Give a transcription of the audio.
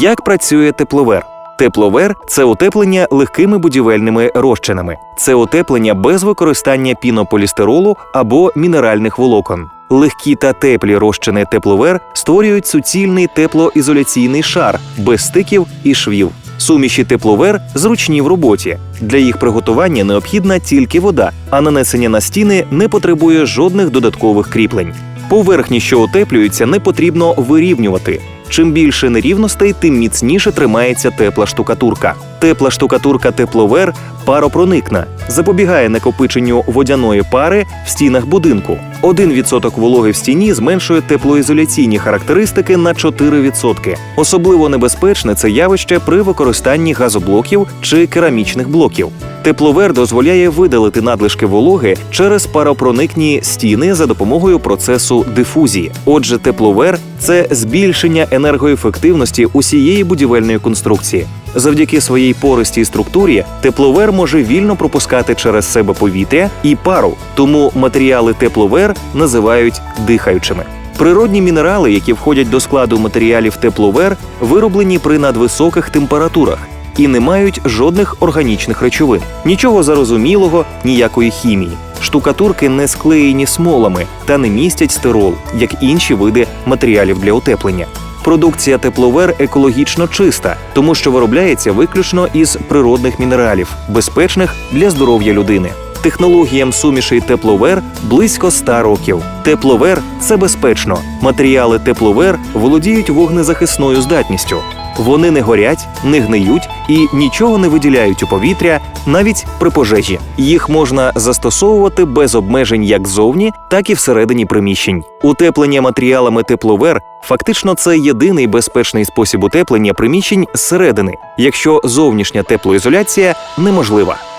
Як працює тепловер? Тепловер це утеплення легкими будівельними розчинами. Це утеплення без використання пінополістиролу або мінеральних волокон. Легкі та теплі розчини тепловер створюють суцільний теплоізоляційний шар без стиків і швів. Суміші тепловер зручні в роботі. Для їх приготування необхідна тільки вода, а нанесення на стіни не потребує жодних додаткових кріплень. Поверхні, що утеплюються, не потрібно вирівнювати. Чим більше нерівностей, тим міцніше тримається тепла штукатурка. Тепла штукатурка тепловер паропроникна, запобігає накопиченню водяної пари в стінах будинку. 1% вологи в стіні зменшує теплоізоляційні характеристики на 4%. Особливо небезпечне це явище при використанні газоблоків чи керамічних блоків. Тепловер дозволяє видалити надлишки вологи через паропроникні стіни за допомогою процесу дифузії. Отже, тепловер це збільшення енергоефективності усієї будівельної конструкції. Завдяки своїй пористій структурі тепловер може вільно пропускати через себе повітря і пару, тому матеріали тепловер називають дихаючими. Природні мінерали, які входять до складу матеріалів тепловер, вироблені при надвисоких температурах і не мають жодних органічних речовин, нічого зарозумілого, ніякої хімії. Штукатурки не склеєні смолами та не містять стирол, як інші види матеріалів для утеплення. Продукція тепловер екологічно чиста, тому що виробляється виключно із природних мінералів, безпечних для здоров'я людини. Технологіям сумішей тепловер близько 100 років. Тепловер це безпечно. Матеріали тепловер володіють вогнезахисною здатністю. Вони не горять, не гниють і нічого не виділяють у повітря навіть при пожежі. Їх можна застосовувати без обмежень як зовні, так і всередині приміщень. Утеплення матеріалами тепловер фактично це єдиний безпечний спосіб утеплення приміщень зсередини, якщо зовнішня теплоізоляція неможлива.